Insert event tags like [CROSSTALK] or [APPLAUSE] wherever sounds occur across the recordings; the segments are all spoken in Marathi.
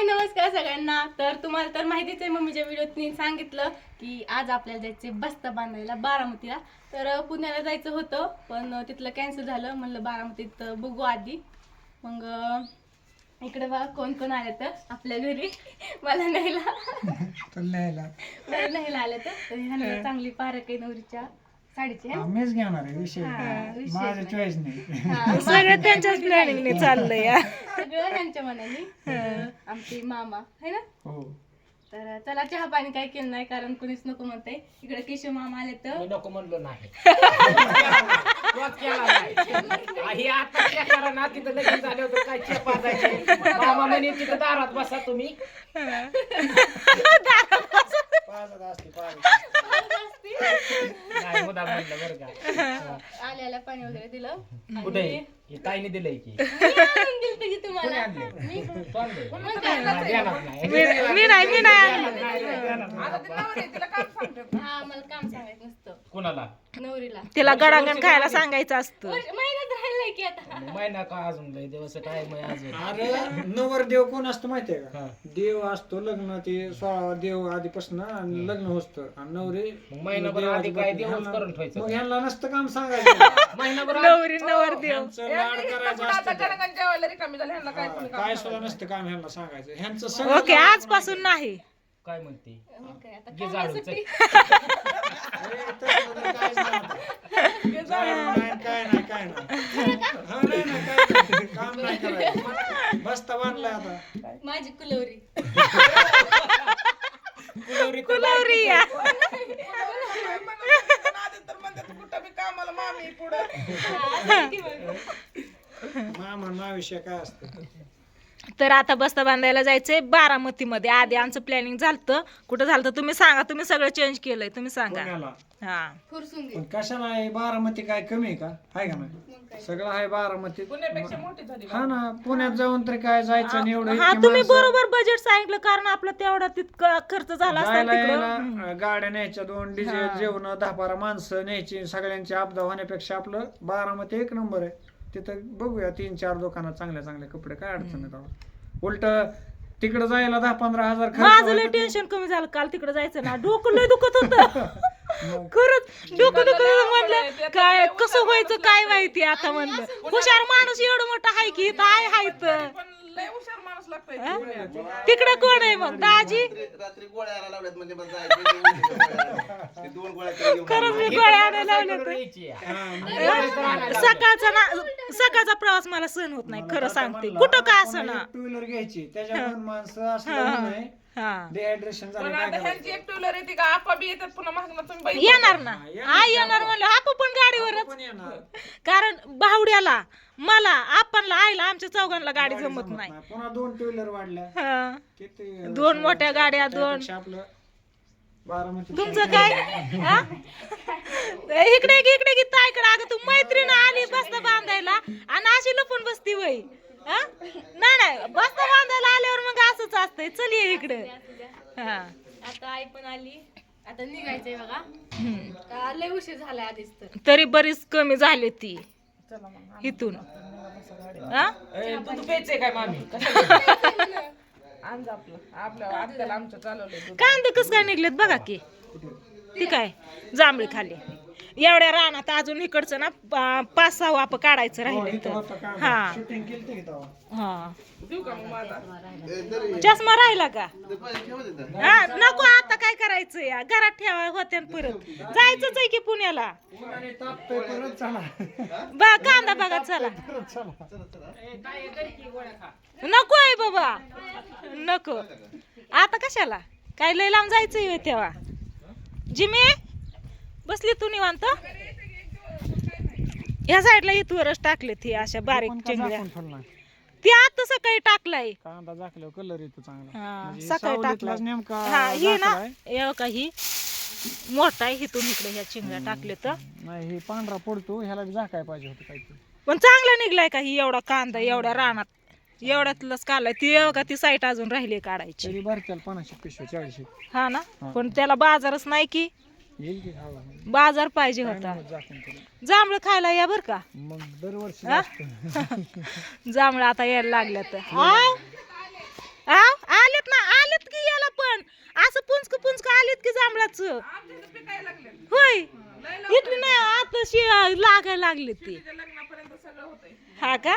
हाय नमस्कार सगळ्यांना. तर तुम्हाला तर माहितीच आहे मम्मीच्या व्हिडिओत मी सांगितलं की आज आपल्याला जायचे बस्ता बांधायला बारामतीला. तर पुण्याला जायचं होतं पण तिथलं कॅन्सल झालं. म्हणलं बारामतीत बघू आधी. मग इकडे बघा कोण कोण आले तर आपल्या घरी. [LAUGHS] मला [LAUGHS] न्यायला. मला न्यायला आले तर. चांगली पारक आहे नवरीच्या. साडीची? है? मीच घेणार आहे विषय हा, विषय माझा नाही. चॉईस नाही. हा, [LAUGHS] सगळं त्यांच्याच प्लॅनिंगने चाललंय या सगळं ह्यांच्या मनाने. तर आमची मामा है ना? हो. तर चला चहा पाणी काही केलं नाही कारण कुणीच नको म्हणते इकडे केशव मामा आले तर. मी नको म्हणलो नाही. [LAUGHS] तोच केला नाही. आ, हे आता त्या करा ना तिथं लगेच झालं होतं काय चेपा जायचे मामा म्हणे तिथं दारात बसा तुम्ही. [LAUGHS] पाजत असते पाजत नाही मुदा म्हणलं बरं का. [LAUGHS] आल्याला पाणी वगैरे दिलं. कुठे? हे ताईने दिलंय की. मी आणून दिलतं की तुम्हाला. मी तू आणलंय? मग काय? नाही, देणार नाही. मी मी नाही मी नाही आणलं. हा मला काम सांगायचं नसतं. कुणाला? नवरीला. तिला गडांगण खायला सांगायचं असतं. वर्ष- महिन्यात राहिलंय की आता. महिना का अजून लय दिवस टाइम आहे अजून. अरे नवर देव कोण असतो माहितीये का. देव असतो लग्न ते सोळा देव आधीपासून आणि लग्न होतं. आणि नवरे मग महिनाभर देवाची आधी काय ह्यांना- करून ठेवायचं. मग ह्यांना नसतं काम सांगायचं. [LAUGHS] महिनाभर नवरी नवर देव. ह्यांचं लाड करायचं असतं हा, काय सुद्धा नसतं काम ह्यांना सांगायचं. ह्यांचं सगळं ओके आजपासून नाही. काय म्हणते? काय आता घे झाडून चल. अरे, तसलं तर काहीच नाही आता. जाळं नाही, काय नाही काय नाही. हा, नाही, नाही, काय नाही. काम नाही करायचं. बसता आता. माझी कुलवरी. [LAUGHS] कुलवरी तर कुलवरी या. मामा नाविषय काय असतं तर आता बस्ता बांधायला जायचंय बारामतीमध्ये. आधी आमचं प्लॅनिंग झालतं. कुठं झालं तुम्ही सांगा. तुम्ही सगळं चेंज केलंय. तुम्ही सांगा. पुण्याला. हा. पण कशाला आहे बारामती काय कमी आहे का? आहे का नाही? काय? सगळं आहे बारामती हा ना पुण्यात जाऊन तरी काय जायचं आणि एवढं हा इतकी तुम्ही माणसं बरोबर बजेट सांगितलं कारण आपलं तेवढा तितका खर्च झाला असता जायला तिकडं. यायला गाड्या न्यायच्या दोन डिझेल जेवण दहा बारा माणसं न्यायची सगळ्यांची आपदा होण्यापेक्षा आपलं बारामती एक नंबर आहे. तिथं बघूया तीन चार दुकानात चांगल्या चांगल्या कपडे काय अडचण आहे उलट तिकडं जायला दहा पंधरा हजार खर्च माझं लय. टेन्शन कमी झालं काल तिकडे जायचं ना डोकं लय दुखत होतं. [LAUGHS] खरंच डोकं दुखत होतं म्हणलं काय कसं व्हायचं काय माहिती आता म्हणलं? हुशार माणूस एवढं मोठं हाय की इथं आहे हाय तर तिकडे. कोण आहे मग? दाजी? रात्री गोळ्या आणायला लावल्यात म्हणजे मग जायचं ते दोन गोळ्या तरी घेऊन खरंच मी गोळ्या आणायला लावल्या सकाळचा ना सकाळचा प्रवास मला सहन होत नाही खरं सांगते. कुठं का असं ना? टू व्हीलर घ्यायची. त्याच्यावर माणसं असलं नाही हा. डिहायड्रेशन झालं काय करायचं? येणार ना. हा येणार म्हणलं आपण पण गाडीवरच. पण येणार. कारण बावड्याला मला आपणला आईला आमच्या चौघांना गाडी जमत जमत नाही. नाही. पुन्हा दोन टू व्हीलर वाढल्या. हा. किती दोन मोठ्या गाड्या दोन. त्यापेक्षा आपलं बारामती तुमचं काय? हा? इकडे इकडे की ताईकडे. अगं तू मैत्रीण आली बसता बांधायला. आणि अशी लपून बसती वय. हा? नाही नाही. बसता बांधायला आल्यावर मग असंच असतंय. चल ये इकडे. हा. आता आई पण आली. आता निघायचंय बघा. लय उशीर झालाय आधीच तर. तरी बरीच कमी झाली ती. इथून. हा? ए, काय मामी? [LAUGHS] कशाला? कांदे कस काय निघलेत? बघा की. ती काय? जांभळी खाली. एवढ्या रानात अजून इकडचं ना पाच सहा वाप काढायचं हो, राहिले काम. हा. हा. तरी चष्मा राहिला का. हा नको आता काय करायचं या. घरात ठेवा होत्या परत. जायचंच आहे की पुण्याला? बा कांदा बघा चला. नको आहे बाबा. नको. आता कशाला? काय लय लांब जायचंय तेव्हा? जिमे बसली तू निवांत? ह्या साईडला इथवरच टाकले ते अशा बारीक चिंगड्या? ती आता सकाळी टाकलाय. कांदा कलर येतो चांगला. म्हणजे सकाळी नेमका हा ही ना. हे का ही मोठा आहे इथून इकडे ह्या चिंगड्या टाकले तर. नाही हे पांढरा पडतो ह्याला झाकाय पाहिजे होतं काहीतरी. पण चांगला निघलाय का ही एवढा कांदा एवढ्या रानात? एवढ्यातलंच काढलाय. ती का ती साईट अजून राहिली काढायची. बरं त्याला पिशव्या हा ना? पण त्याला बाजारच नाही की. बाजार पाहिजे होता. जांभळं खायला या बर का? मग दरवर्षी [LAUGHS] जांभळं आता यायला लागल्यात. [LAUGHS] आलेत ना? आलेत की याला पण? असं पुंचक पुंचक आलेत की जांभळाच? होय. इथली नाही आता लागायला लागले ते. हा का?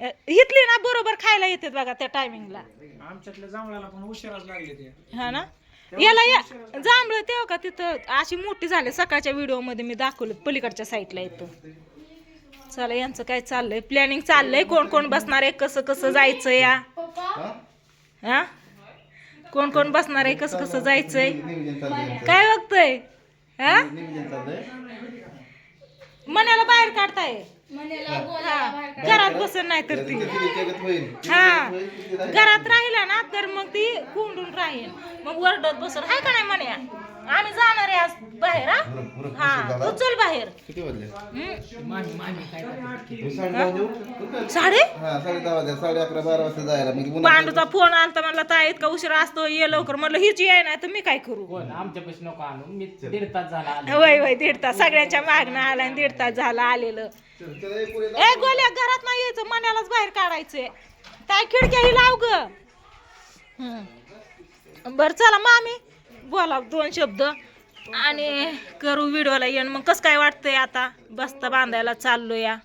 इथली ना बरोबर खायला येतात बघा त्या टायमिंगला आमच्यातल्या जांभळाला पण उशिराच लागले ते. हा ना? याला या जांभळं तेव्हा का तिथं अशी मोठी झाली. सकाळच्या व्हिडिओमध्ये मी दाखवलं पलीकडच्या साईडला येतं चला यांचं काय चाललंय? प्लॅनिंग चाललंय. कोण कोण बसणार आहे? कसं कसं जायचं या? हा? कोण कोण बसणार आहे? कसं कसं जायचंय? काय बघतोय? हा? मनाला बाहेर काढताय? हा. घरात बसून नाही तर ती. किती जगत होईल हा. घरात राहिला ना तर मग ती कोंडून राहील. मग वरडत बसून. हाय का नाही म्हणे आम्ही जाणार आहे आज बाहेर हा? हा तू चल बाहेर. किती वाजले? हम्म. मामी मामी काय करते? मी साडे साडे? हा साडे दहा वाजले. साडे अकरा बारा वाजता जायला. पांडूचा फोन आलता म्हणला ताई इतका उशीर असतो ये लवकर. म्हणलं हीच याय नाही तर मी काय करू? कोण? आमच्या पैसे नको आणू. मी दीड तास झाला आलो. वय वय दीड तास. सगळ्यांच्या मागणं आला आणि दीड तास झाला आलेलं. चला, हे पुढे ए गोल्या घरात नाही यायचं. मनालाच बाहेर काढायचंय. काय खिडक्याही लाव ग. बर चला मामी. बोला दोन शब्द. आणि करू व्हिडिओला येण मग कसं काय वाटतंय आता? बस्ता बांधायला चाललो या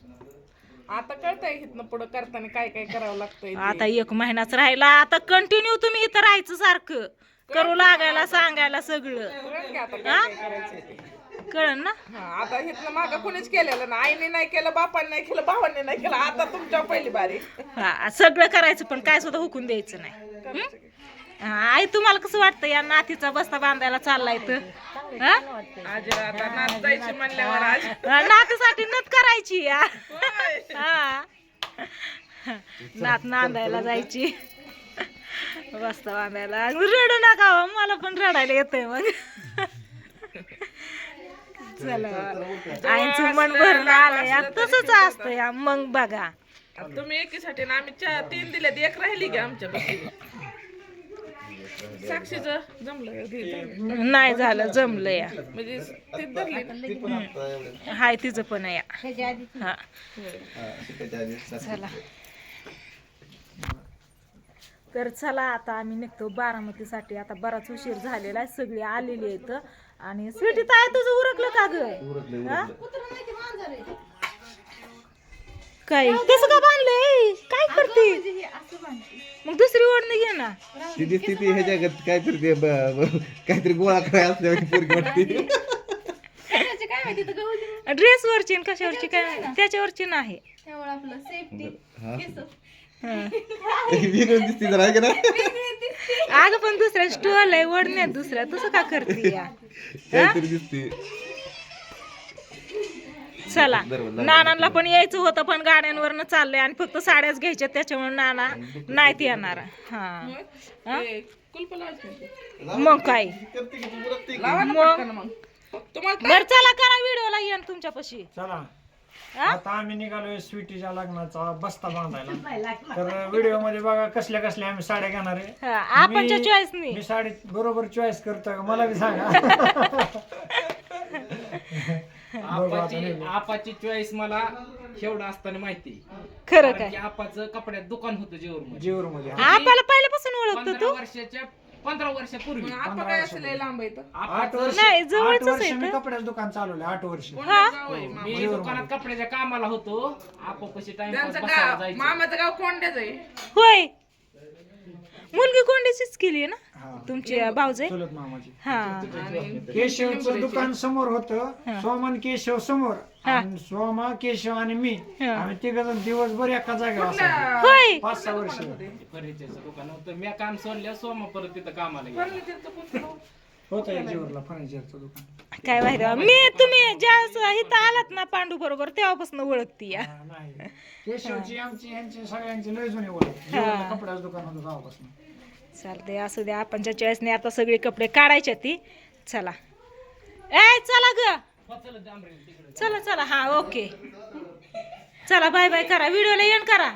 आता कळतंय इथनं पुढं करताना काय काय करावं लागतंय ते. आता एक महिनाच राहिला. आता कंटिन्यू तुम्ही इथं राहायचं सारखं. करू लागायला सांगायला सगळं. कळलं की आता? काय काय करायचंय ते. कळण ना? हा आता इथनं मागं कोणीच केलेलं ना आईने नाही केलं बापाने नाही केलं भावाने नाही केलं. आता तुमच्या पहिली बारी. हा सगळं करायचं पण काय सुद्धा हुकून द्यायचं नाही. हं? हा, आई तुम्हाला कसं वाटतं या नातीचा बस्ता बांधायला चाललाय तर? नातीसाठी नत करायची या हा. नात नांदायला जायची. बस्ता बांधायला. रडू नका हो, मला पण रडायला येतंय मग चला. आईचं मन भरून आलं या तसंच असतं या. मग बघा. तुम्ही एकीसाठी ना आम्ही चार तीन दिले एक राहिली की आमच्या साक्षीच जमलं का? नाही झालं जमलं या. म्हणजे ती धरली ना. ती पण आता एवढे. हाय तिचं पण या. हा. हा, शिकायच्या आधी चला. तर चला आता आम्ही निघतो बारामतीसाठी. आता बराच उशीर झालेला आहे सगळी आलेली आहेत. आणि स्वीटी ताय तुझं उरकलं का ग? उरकले? काय? कसं का बांधलंय? काय करते? हे असं बांधते. मग दुसरी ओढणी घे ना. ती दिसती ती ह्याच्या गत काहीतरी ते ब- ब- काहीतरी गोळा करायला असल्यावर पोरगी वाटते. त्याचे काय माहिती तर गहू दिले. ड्रेस वरची आणि कशावरची काय. त्याच्यावरची नाही त्यामुळे आपलं सेफ्टी केस. वेगळं दिसते जरा आहे का ना अगं पण दुसऱ्या स्टॉल आहे ओढण्यात दुसऱ्या. तसं का करते या? काहीतरी दिसते. चला. नानांना पण यायचं होतं पण गाड्यांवरनं चाललंय आणि फक्त साड्याच घ्यायच्या त्याच्यामुळे नाना नाहीत येणार. हा. मग काय? मग? बर चला करा व्हिडिओला येईन तुमच्यापाशी. चला. हा? आता आम्ही निघालोय स्वीटीच्या लग्नाचा बस्ता बांधायला. [LAUGHS] तर व्हिडिओमध्ये बघा कसल्या कसल्या आम्ही साड्या घेणार आहे. हा, मी- चॉईस नाही मी साडी बरोबर चॉईस करतो का? मला बी सांगा. [LAUGHS] [LAUGHS] आपाची आपाची चॉईस मला एवढं असताना माहिती. खरं कारण काय? की आपाचं कपड्यात दुकान होतं जेवर मध्ये जीवर मध्ये आपल्याला पहिल्यापासून ओळखतो पंधरा तू? वर्षाच्या पंधरा वर्षापूर्वी. आपण काय असं लय लांब इथं? आठ आपाचं- वर्ष नाही, आठ जवळचंच वर्ष आहे मी तर. कपड्याचं दुकान चालवलं आठ वर्ष. हा? जाऊ आहे? मामा. मी दुकानात कपड्याच्या कामाला होतो. आपा कशी टाइमपास त्यांचं गाव मामाचं गाव कोंड्याच आहे. होय. मुलगी कोंडीचीच केली आहे ना? हा. तुमची भाऊजे? चुलत मामाची हा. केशवचं दुकान समोर होतं सोमन केशव समोर आणि सोमा केशव आणि मी. हा. आम्ही तिघ जण दिवसभर एका जागेवर असायचो. होय. पाच सहा वर्ष. फर्निचरचं दुकान होतं. मी काम सोडल्या सोमा परत तिथं कामाला गेलो? होतं एक जीवरला फर्निचरचं दुकान. काय माहिती बा. मी तुम्ही ज्या इथं आलात ना पांडू बरोबर तेव्हापासून ओळखती या. हा, नाही. केशवची आमची यांची सगळ्यांची लय जुनी ओळख. जीवरला कपड्याचं दुकान होतं तेव्हापासून. चालते असू द्या आपणच्या चॉईसने आता सगळे कपडे काढायचे ती चला. ए चला ग. चला चला हा ओके. चला बाय बाय करा. व्हिडिओला एंड करा.